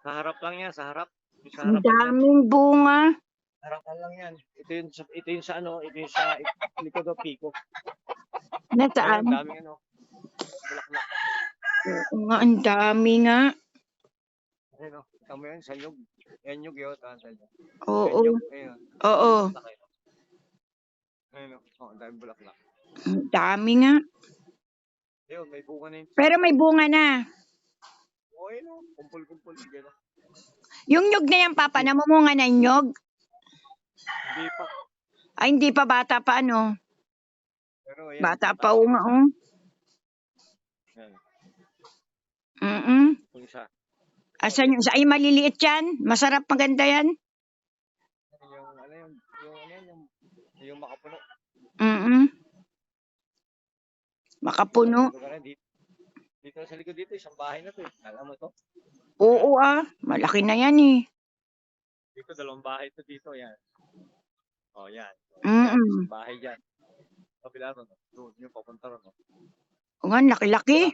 Sa harap lang yan, sa harap. Yung Sa Ang harap daming bunga. Harapan lang yan. Ito yung, sa- ito yung sa ano, ito yung sa likod ng piko. Nasaan? Ang daming ano. Bulaklak. Oo nga, ang dami nga. Ayun o. Tama yan, sa nyug. Yan nyug yun. Tanda niya. Oo. Yan nyug. Ayun. Oo. Laki. Ayun o. Oh, ang daming bulaklak. Ang dami nga. Ayun, may bunga na yun. Pero may bunga na. O. Kumpul-kumpul. Yung nyog na yan, Papa, namumunga na yung nyog. Hindi pa. Ay, hindi pa bata pa, ano. Pero ayan. Bata pa, oo nga, oh. Ayan. Mm Yung isa. Asan yung, ay, maliliit yan. Masarap, maganda yan. Yung ano yung, yung ano yan, yung, yung makapuno. Mm Makapuno. Rin, dito, sa likod dito, isang bahay na to eh. Alam mo to? Oo, ah. Malaki na yan, eh. Dito, dalawang bahay to dito, yan. Oh, yan. Mm Bahay dyan. Kapila ron, doon yung papunta ron. oh. Oo nga, laki-laki.